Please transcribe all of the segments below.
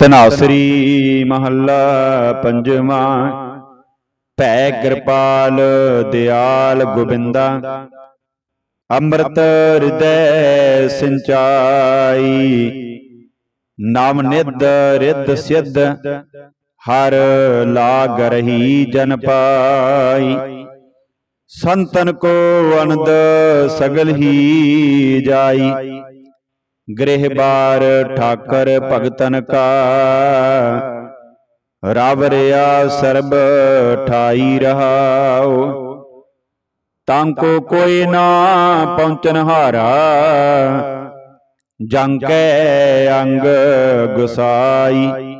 ਤਨਾਸਰੀ ਮਹੱਲਾ ਪੰਜਵਾਂ। ਭੈ ਕਿਰਪਾਲ ਦਿਆਲ ਗੋਬਿੰਦਾ। ਅੰਮ੍ਰਿਤ ਹਿਰਦੈ ਸਿੰਚਾਈ। ਨਾਮ ਨਿਧ ਰਿੱਧ ਸਿੱਧ। ਹਰ ਲਾਗ ਰਹੀ ਜਨ ਪਾਈ। ਸੰਤਨ ਕੋ ਅਨੰਦ ਸਗਲ ਹੀ ਜਾਈ। ਗ੍ਰਹਿ ਬਾਰ ਠਾਕਰ ਭਗਤਨ ਕਾ। ਰਵ ਰਿਆ ਸਰਬ ਠਾਈ ਰਹਾਉ। ਤਾਂ ਕੋ ਕੋਈ ਨਾ ਪਹੁੰਚਨ ਹਾਰਾ। ਜੰਗ ਕੈ ਅੰਗ ਗੁਸਾਈ।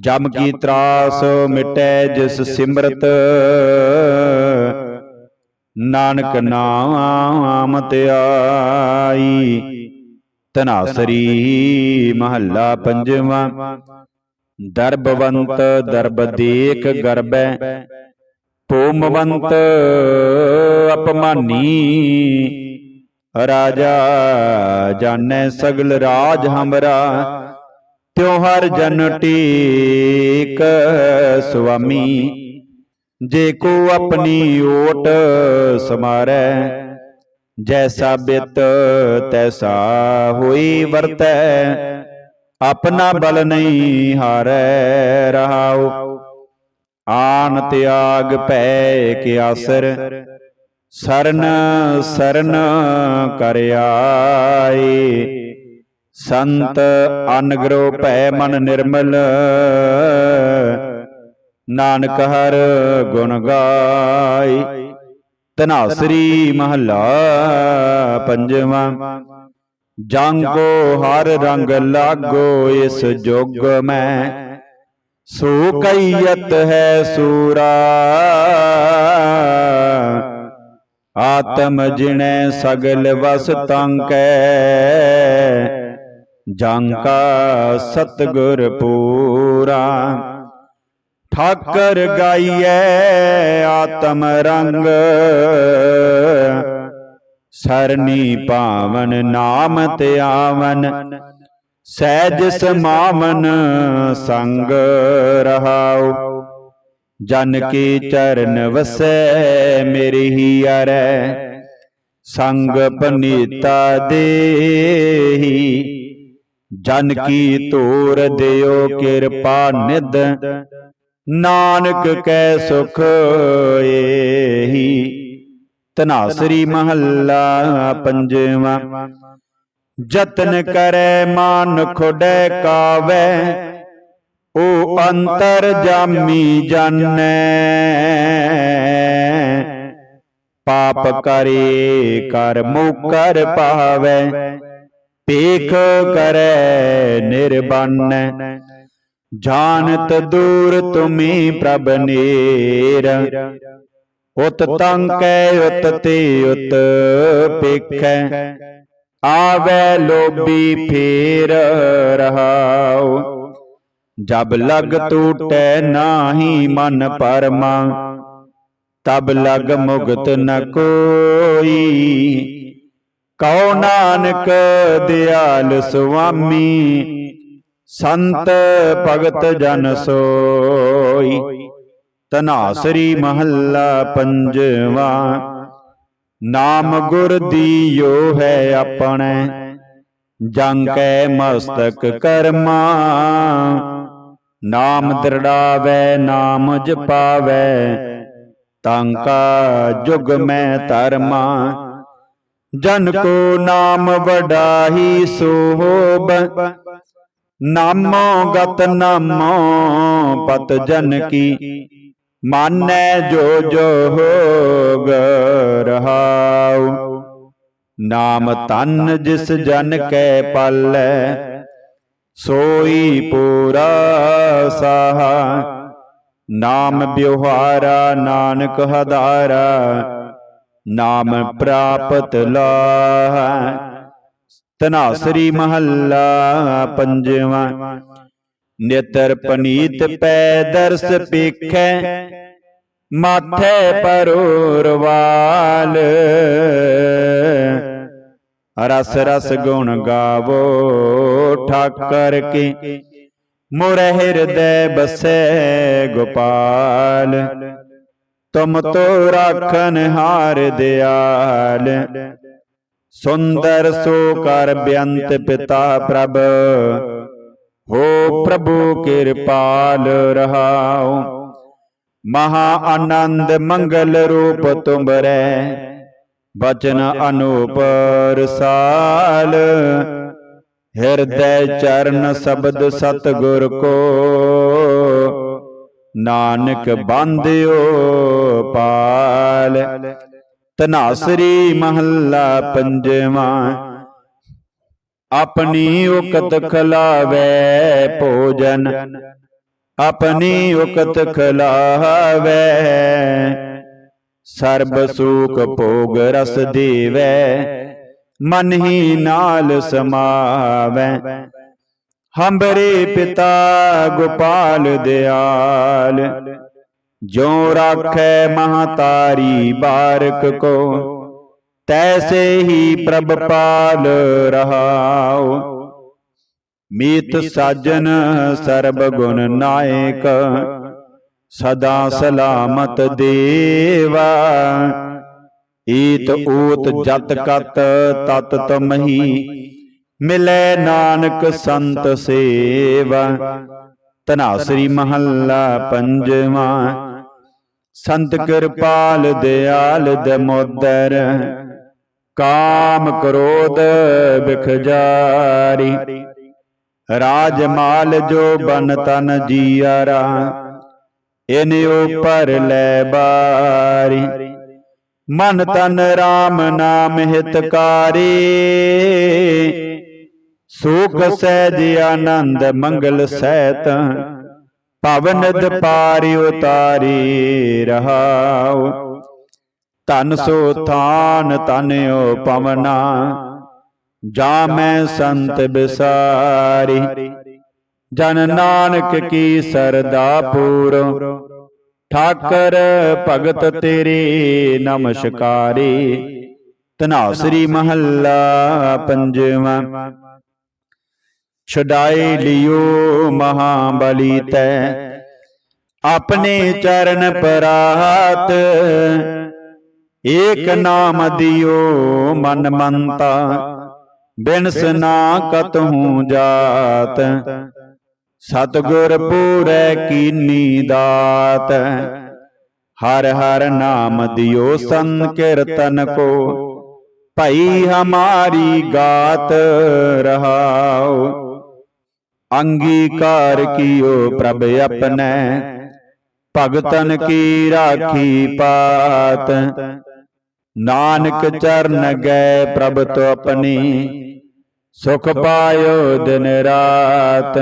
ਜਮ ਕੀ ਤਰਾਸ ਮਿਟੈ ਜਿਸ ਸਿਮਰਤ। ਨਾਨਕ ਨਾਮ ਧਿਆਈ ਤਨਾਸਰੀ ਮਹੱਲਾ ਪੰਜਵਾਂ। ਦਰਬਵੰਤ ਦਰਬ ਦੇਖ ਗਰਬੈ ਪੋਮਵੰਤ ਅਪਮਾਨੀ। ਰਾਜਾ ਜਾਣੈ ਸਗਲ ਰਾਜ ਹਮਰਾ, ਤਿਉ ਹਰ ਜਨ ਟੀਕ ਸੁਆਮੀ। ਜੇ ਕੋ ਆਪਣੀ ਓਟ ਸਮਾਰੈ ਜੈਸਾ ਬਿਤ ਤੈਸਾ ਹੋਈ ਵਰਤੈ, ਆਪਣਾ ਬਲ ਨਹੀਂ ਹਾਰੈ ਰਹਾਉ। ਆਨ ਤਿਆਗ ਪੈ ਕੇ ਆਸਰ, ਸਰਨ ਸਰਨ ਕਰ ਆਏ। ਸੰਤ ਅਨਗਰੋ ਭੈ ਮਨ ਨਿਰਮਲ, ਨਾਨਕ ਹਰ ਗੁਣ ਗਾਈ ਧਨਾਸਰੀ ਮਹੱਲਾ ਪੰਜਵਾਂ। ਜਾਂਗੋ ਹਰ ਰੰਗ ਲਾਗੋ ਇਸ ਜੁਗ ਮੈਂ। ਸੋ ਕਈਤ ਹੈ ਸੂਰਾ। ਆਤਮ ਜਿਣੈ ਸਗਲ ਵਸ ਤੰਕੈ ਜਾਂਕਾ ਸਤਗੁਰ ਪੂਰਾ। ਠਾਕਰ ਗਾਈਐ ਆਤਮ ਰੰਗ। ਸਰਨੀ ਪਾਵਨ ਨਾਮ ਧਿਆਵਨ ਸਹਿਜ ਸਮਾਵਨ ਸੰਗ ਰਹਾਉ। ਜਨ ਕੀ ਚਰਨ ਵਸੈ ਮੇਰੀ ਹੀ ਅਰੈ, ਸੰਗ ਪਨੀਤਾ ਦੇਹੀ। ਜਨ ਕੀ ਤੋਰ ਦਿਓ ਕਿਰਪਾ ਨਿਦ ਨਾਨਕ ਕੈ ਸੁਖ ਏਹੀ। ਧਨਾਸਰੀ ਮਹੱਲਾ ਪੰਜਵਾਂ। ਜਤਨ ਕਰੈ ਮਾਨ ਖੁਡੈ ਕਾਵੈ। ਓ ਅੰਤਰ ਜਾਮੀ ਜਾਣੈ। ਪਾਪ ਕਰੇ ਕਰ ਮੁਕਰ ਪਾਵੈ ਪੇਖ ਕਰੈ ਨਿਰਬੰਨੈ। ਜਾਣਤ ਦੂਰ ਤੁਮੀ ਪ੍ਰਭ ਨੇਰ। ਉਤ ਤੰਕੈ ਉਤ ਤੇ ਉਤ ਪੇਖੈ ਆਵੈ ਲੋਭੀ ਫੇਰ ਰਹਾਉ। ਜਬ ਲਗ ਟੂਟੈ ਨਾਹੀ ਮਨ ਪਰਮਾ, ਤਬ ਲਗ ਮੁਗਤ ਨ ਕੋਈ। ਕਉ ਨਾਨਕ ਦਿਆਲ ਸੁਆਮੀ ਸੰਤ ਭਗਤ ਜਨ ਸੋਈ ਤਨਾਸਰੀ ਮਹੱਲਾ ਪੰਜਵਾ। ਨਾਮ ਗੁਰ ਦੀਓ ਹੈ ਆਪਣੇ, ਜੰਗ ਕੈ ਮਸਤਕ ਕਰਮਾ। ਨਾਮ ਦਰੜਾਵੇ, ਨਾਮ ਜਪਾਵੇ ਤਾਂਕਾ ਜੁਗ ਮੈਂ ਧਰਮਾ। ਜਨ ਕੋ ਨਾਮ ਵਡਾਹੀ ਸੋਹਬ ਨਾਮੋ ਗਤ ਨਾਮੋ, ਪਤ ਜਨ ਕੀ। ਮਾਨੈ ਜੋ ਜੋ ਹੋਗ ਰਹਾਉ। ਨਾਮ ਤਨ ਜਿਸ ਜਨ ਕੈ ਪਾਲੈ, ਸੋਈ ਪੂਰਾ ਸਾਹਾ। ਨਾਮ ਬਿਵਹਾਰਾ ਨਾਨਕ ਹਦਾਰਾ, ਨਾਮ ਪ੍ਰਾਪਤ ਲਾਹ। ਧਨਾਸਰੀ ਮਹੱਲਾ ਪੰਜਵਾਂ ਨਿਤਰ ਪਨੀਤ ਪੈ ਦਰਸ ਪੇਖੈ ਮਾਥੇ ਪਰੋਰਵਾਲ ਰਸ ਰਸ ਗੁਣ ਗਾਵੋ ਠਾਕਰ ਕੀ मोर हृदय बसे गोपाल तुम तो राखन हार दयाल ਸੁੰਦਰ ਸੋ ਕਰ ਬਿਅੰਤ ਪਿਤਾ ਪ੍ਰਭ, ਹੋ ਪ੍ਰਭੂ ਕਿਰਪਾਲ ਰਹਾਉ। ਮਹਾ ਆਨੰਦ ਮੰਗਲ ਰੂਪ ਤੁਮਰੈ, ਬਚਨ ਅਨੂਪ ਰਸਾਲ। ਹਿਰਦੈ ਚਰਨ ਸ਼ਬਦ ਸਤ ਗੁਰ ਕੋ, ਨਾਨਕ ਬੰਦਿਓ ਪਾਲ। ਤਨਾਸਰੀ ਮਹੱਲਾ ਪੰਜਵਾਂ। ਆਪਣੀ ਉਕਤ ਖਲਾਵੇ ਭੋਜਨ, ਆਪਣੀ ਉਕਤ ਖਲਾਵੇ। ਸਰਬ ਸੁਖ ਭੋਗ ਰਸ ਦੇਵੇ, ਮਨ ਹੀ ਨਾਲ ਸਮਾਵੈ। ਹੰਬਰੇ ਪਿਤਾ ਗੋਪਾਲ ਦਿਆਲ ਜੋ ਰਾਖੈ ਮਹਤਾਰੀ ਬਾਰਕ ਕੋ, ਤੈਸੇ ਹੀ ਪ੍ਰਭ ਪਾਲ ਰਹਾਉ। ਮੀਤ ਸਾਜਨ ਸਰਬ ਗੁਣ ਨਾਇਕ, ਸਦਾ ਸਲਾਮਤ ਦੇਵਾ। ਈਤ ਊਤ ਜਤ ਕਤ ਤਤ ਤਮਹੀ, ਮਿਲੈ ਨਾਨਕ ਸੰਤ ਸੇਵਾ। ਤਨਾਸਰੀ ਮਹੱਲਾ ਪੰਜਵਾਂ। ਸੰਤ ਕਿਰਪਾਲ ਦਿਆਲ ਦਮੋਦਰ ਕਾਮ ਕ੍ਰੋਧ ਜਾਰੀ ਰਾਜ ਮਾਲ ਜੋ ਬਨ ਤਨ ਜੀਆਰਾ। ਇਨ ਉਪਰ ਲੈ ਬਾਰੀ। ਮਨ ਤਨ RAM ਨਾਮ ਹਿਤਕਾਰੀ। ਸੁਖ ਸਹਿਜ ਆਨੰਦ ਮੰਗਲ ਸਹਿਤ। ਪਵਨਦ ਪਾਰਿ ਉਤਾਰੀ ਰਹਾਉ ਧਨ ਸੋ ਥਾਨ ਤਨਿਓ ਪਵਨਾ। ਜਾ ਮੈਂ ਸੰਤ ਬਿਸਾਰੀ। ਜਨ ਨਾਨਕ ਕੀ ਸਰਦਾ ਪੂਰ ਠਾਕਰ ਭਗਤ ਤੇਰੇ ਨਮਸਕਾਰੇ। ਤਨਾਸਰੀ ਮਹੱਲਾ ਪੰਜਵਾਂ। ਛਡਾਈ ਲਿਓ ਮਹਾਬਲੀ ਤੈ। ਆਪਣੇ ਚਰਨ ਪਰਾਤ। ਏਕ ਨਾਮ ਦਿਓ ਮਨ ਮੰਤਾ ਬਿਨਸ ਨਾ ਕਤਹੂ ਜਾਤ। ਸਤਗੁਰ ਪੂਰੈ ਕੀਨੀ ਦਾਤ। ਹਰ ਹਰ ਨਾਮ ਦਿਓ ਸੰਕੀਰਤਨ ਕੋ। ਭਈ ਹਮਾਰੀ ਗਾਤ ਰਹਾਉ ਅੰਗੀਕਾਰ ਕੀਓ ਪ੍ਰਭ ਆਪਣੈ। ਭਗਤਨ ਕੀ ਰਾਖੀ ਪਾਤ। ਨਾਨਕ ਚਰਨ ਗਏ ਪ੍ਰਭ ਤੋ ਆਪਣੀ। ਸੁਖ ਪਾਇਓ ਦਿਨ ਰਾਤ।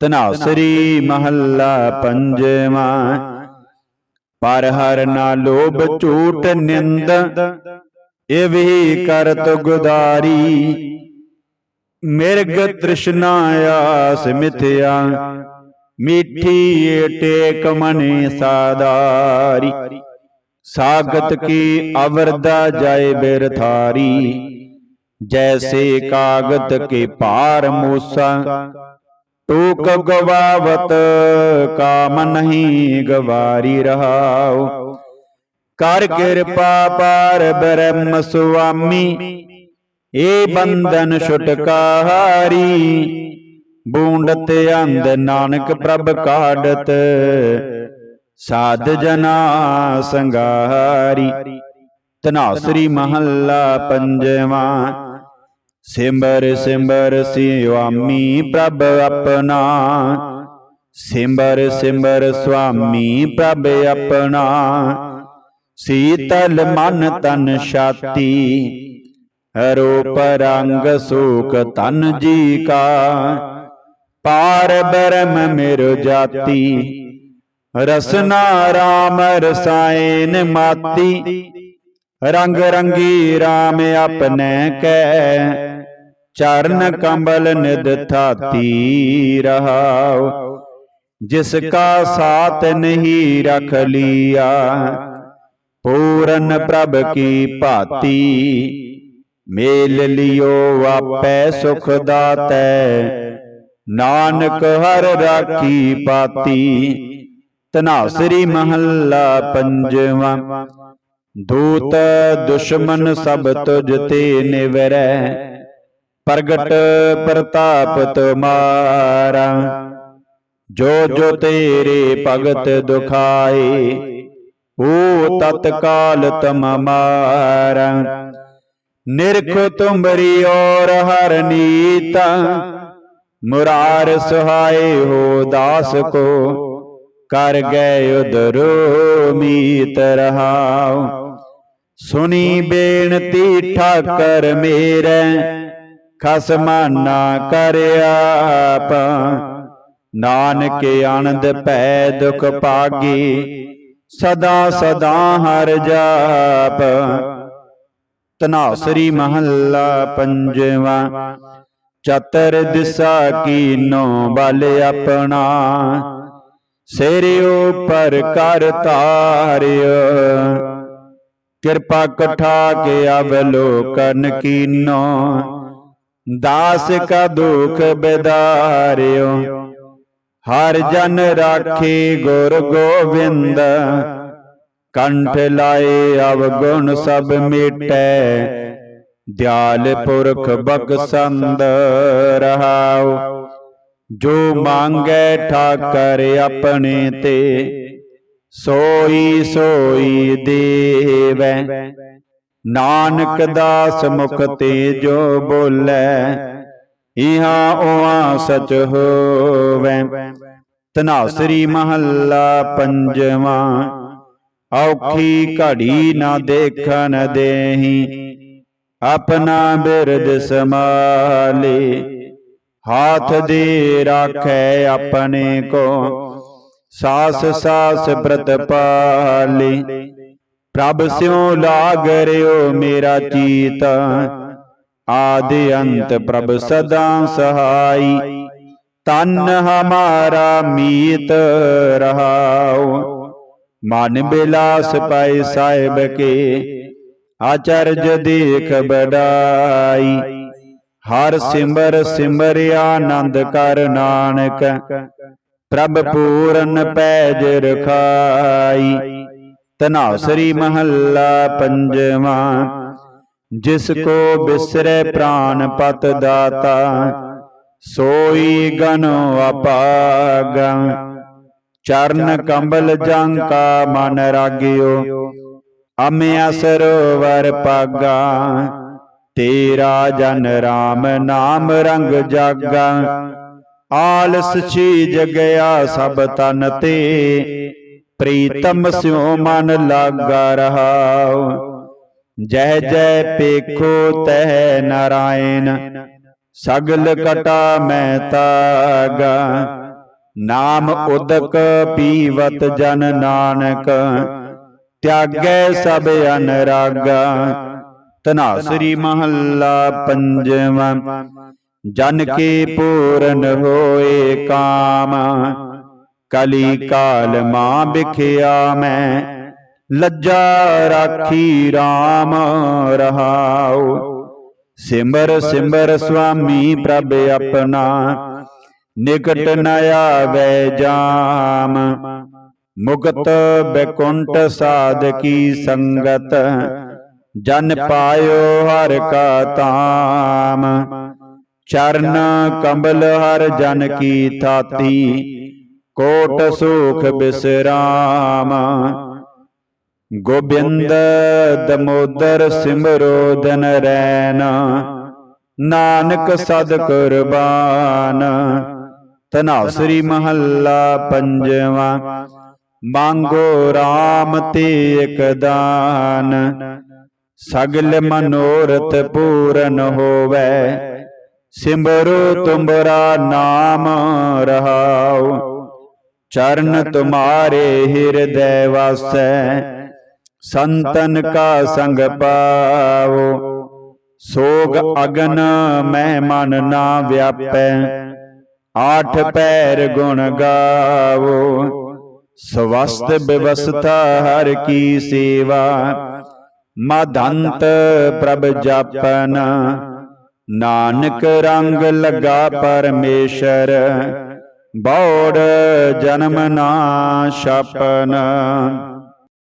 ਤਨਾਸਰੀ ਮਹੱਲਾ ਪੰਜਵਾਂ। ਪਰ ਹਰ ਨਾ ਲੋਭ ਝੂਠ ਨਿੰਦ। ਇਹ ਵੀ ਕਰਤ ਗੁਦਾਰੀ। ਮਿਰਗ ਤ੍ਰਿਸ਼ਨਾ ਆਸ ਮਿਥਿਆ ਮਿੱਠੀ ਟੇਕ ਮਨੇ ਸਾਦਾਰੀ। ਸਾਗਤ ਕੀ ਅਵਰਦਾ ਜਾਏ ਬਿਰਥਾਰੀ। ਜੈਸੇ ਕਾਗਤ ਕੇ ਪਾਰ ਮੂਸਾ। ਟੋਕ ਗਵਾਵਤ ਕਾਮ ਨਹੀਂ ਗਵਾਰੀ ਰਹਾਉ। ਕਰ ਕਿਰਪਾ ਪਾਰ ਬ੍ਰਹਮ ਸੁਆਮੀ। ਏ ਬੰਧਨ ਛੁਟਕਾਰੀ ਬੂੰਡਤ ਅੰਧ ਨਾਨਕ ਪ੍ਰਭ ਕਾਢਤ, ਸਾਧ ਜਨਾ ਸੰਗਾਰੀ ਤਨਾਸਰੀ ਮਹੱਲਾ ਪੰਜਵਾਂ, ਸਿਮਰ ਸਿਮਰ ਸਿਵਾਮੀ ਪ੍ਰਭ ਆਪਣਾ। ਸਿਮਰ ਸਿਮਰ ਸੁਆਮੀ ਪ੍ਰਭ ਆਪਣਾ। ਸੀਤਲ ਮਨ ਤਨ ਛਾਤੀ ਰੂਪ ਰੰਗ ਸੁਖ ਤਨ ਜੀ ਕਾ ਪਾਰ ਬਰਮ ਮਿਰ ਜਾਤੀ ਰਸਨਾ ਰਾਮ ਰਸਾਇਨ ਮਾਤੀ ਰੰਗ ਰੰਗੀ RAM ਆਪਨੇ ਕੈ ਚਰਨ ਕੰਬਲ ਨਿਦ ਥਾਤੀ ਰਹਾਉ ਜਿਸ ਕਾ ਸਾਥ ਨਹੀਂ ਰਖ ਲੀਆ ਪੂਰਨ ਪ੍ਰਭ ਕੀ ਭਾਤੀ ਮੇਲ ਲਿਓ ਵਾਪੈ ਸੁਖ ਦਾਤੈ। ਨਾਨਕ ਹਰ ਰਾਖੀ ਪਾਤੀ। ਤਨਾਸਰੀ ਮਹੱਲਾ ਪੰਜਵਾ। ਦੂਤ ਦੁਸ਼ਮਨ ਸਭ ਤੁਜ ਤੇ ਨਿਵਰੈ। ਪ੍ਰਗਟ ਪ੍ਰਤਾਪ ਤੁਮਾਰਾ ਜੋ ਜੋ ਤੇਰੇ ਭਗਤ ਦੁਖਾਏ ਓ ਤਤਕਾਲ ਤਮ ਮਾਰਾ ਨਿਰਖ ਤੁਮਰੀ ਔਰ ਹਰ ਨੀਤਾ। ਮੁਰਾਰ ਸੁਹਾਏ ਹੋ ਦਾਸ ਕੋ, ਕਰ ਗਏ ਉਦਰੋ ਮੀਤ ਰਹਾਉ। ਸੁਨੀ ਬੇਨਤੀ ਠਾਕਰ ਮੇਰੇ, ਖਸਮਾਨਾ ਕਰਿਆ ਆਪ। ਨਾਨਕ ਆਨੰਦ ਪੈ ਦੁਖ ਪਾਗੀ ਸਦਾ ਸਦਾ ਹਰ ਜਾਪ। ਤਨਾਸਰੀ ਮਹੱਲਾ ਪੰਜਵਾ, ਚਤਰ ਦਿਸਾ ਕੀਨੋ ਬਲ ਆਪਣਾ। ਸਿਰ ਉਪਰ ਕਰ ਤਾਰਿਓ ਕਿਰਪਾ ਕਠਾ ਕੇ ਅਵਲੋਕਨ ਕੀਨੋ। ਦਾਸ ਕਾ ਦੁਖ ਬਿਦਾਰਿਓ, ਹਰ ਜਨ ਰਾਖੇ ਗੁਰ ਗੋਬਿੰਦ ਕੰਠ ਲਾਏ ਅਵਗੁਣ ਸਭ ਮੇਟੈ। ਦਿਆਲ ਪੁਰਖ ਬਖਸੰਦ ਰਹਾਉ। ਜੋ ਮੰਗੈ ਠਾਕਰ ਆਪਣੇ ਤੇ, ਸੋਈ ਸੋਈ ਦੇਵੈ। ਨਾਨਕ ਦਾਸ ਮੁਖ ਤੇ ਜੋ ਬੋਲੇ, ਇਹਾਂ ਉਹਾਂ ਸਚ ਹੋਵੈ। ਤਨਾਸਰੀ ਮਹੱਲਾ ਪੰਜਵਾਂ। ਔਖੀ ਘੜੀ ਨਾ ਦੇਖਣ ਦੇਹੀ, ਆਪਣਾ ਬਿਰਦ ਸਮਾਲੇ ਹਾਥ ਦੇ ਰਾਖੈ ਆਪਣੇ ਕੋ, ਸਾਸ ਸਾਸ ਬ੍ਰਤ ਪਾਲੇ। ਪ੍ਰਭ ਸਿਉ ਲਾਗ ਰਿਓ ਮੇਰਾ ਚੀਤ, ਆਦਿ ਅੰਤ ਪ੍ਰਭ ਸਦਾ ਸਹਾਈ। ਤਨ ਹਮਾਰਾ ਮੀਤ ਰਹਾਓ ਮਨ ਬਿਲਾਸ ਪਾਈ ਸਾਹਿਬ ਕੇ ਆਚਰਜ ਦੇਖ ਬੜਾਈ ਹਰ ਸਿਮਰ ਸਿਮਰ ਆਨੰਦ ਕਰ ਨਾਨਕ। ਪ੍ਰਭ ਪੂਰਨ ਪੈਜ ਰਖਾਈ। ਤਨਾਸਰੀ ਮਹੱਲਾ ਪੰਜਵਾ। ਜਿਸ ਕੋ ਬਿਸਰੇ ਪ੍ਰਾਨ ਪਤ ਦਾਤਾ ਸੋਈ ਗਨੋ ਅਪਾਗਾ। ਚਰਨ ਕੰਬਲ ਜੰਕਾ ਮਨ ਰਾਗਿਓ। ਅਮਿਆ ਸਰੋਵਰ ਪਾਗਾ ਤੇਰਾ ਜਨ RAM ਨਾਮ ਰੰਗ ਜਾਗਾ। ਆਲਸ ਛੀ ਜਗਿਆ ਸਭ ਤਨ ਤੇ। ਪ੍ਰੀਤਮ ਸਿਉ ਮਨ ਲਾਗਾ ਰਹਾਉ। ਜੈ ਜੈ ਪੇਖੋ ਤਹਿ ਨਾਰਾਇਣ। ਸਗਲ ਕਟਾ ਮੈਂ ਤਾਗਾ। ਨਾਮ ਉਦਕ ਪੀਵਤ ਜਨ ਨਾਨਕ ਤਿਆਗੈ ਸਭ ਅਨਰਾਗਾ। ਤਨਾਸਰੀ ਮਹੱਲਾ ਪੰਜਵਾ। ਜਨ ਕੇ ਪੂਰਨ ਹੋਏ ਕਾਮ। ਕਲੀ ਕਾਲ ਮਾਂ ਬਿਖਿਆ ਮੈਂ। ਲੱਜਾ ਰਾਖੀ RAM ਰਹਾਉ। ਸਿਮਰ ਸਿਮਰ ਸੁਆਮੀ ਪ੍ਰਭ ਆਪਣਾ। ਨਿਕਟ ਨ ਆਵੈ ਜਾਮ। ਮੁਕਤ ਬੈਕੁੰਠ ਸਾਧ ਕੀ ਸੰਗਤ। ਜਨ ਪਾਇਓ ਹਰ ਕਾ ਤਾਮ ਚਰਨ ਕੰਬਲ ਹਰ ਜਨ ਕੀ ਥਾਤੀ। ਕੋਟ ਸੁਖ ਬਿਸਰਾਮ। ਗੋਬਿੰਦ ਦਮੋਦਰ ਸਿਮਰੋ ਦਨ ਰੈਨ ਨਾਨਕ ਸਦ ਕੁਰਬਾਨ। ਤਨਾਸਰੀ ਮਹੱਲਾ ਪੰਜਵਾ। ਮੰਗੋ RAM ਤੇ ਇਕ ਦਾਨ। ਸਗਲ ਮਨੋਰਥ ਪੂਰਨ ਹੋਵੇ। ਸਿਮਰੋ ਤੁਮਰਾ ਨਾਮ ਰਹਾਉ। ਚਰਨ ਤੁਮਾਰੇ ਹਿਰਦੈ ਵਾਸੈ। ਸੰਤਨ ਕਾ ਸੰਗ ਪਾਵੋ। ਸੋਗ ਅਗਨ ਮਹਿ ਮਨ ਨਾ ਵਿਆਪੈ। ਆਠ ਪੈਰ ਗੁਣ ਗਾਵੋ। ਸਵਸਤ ਬਿਵਸਥਾ ਹਰ ਕੀ ਸੇਵਾ। ਮਦੰਤ ਪ੍ਰਭ ਜਪਨ। ਨਾਨਕ ਰੰਗ ਲੱਗਾ ਪਰਮੇਸ਼ਰ। ਬੌੜ ਜਨਮ ਨਾ ਛਪਨ।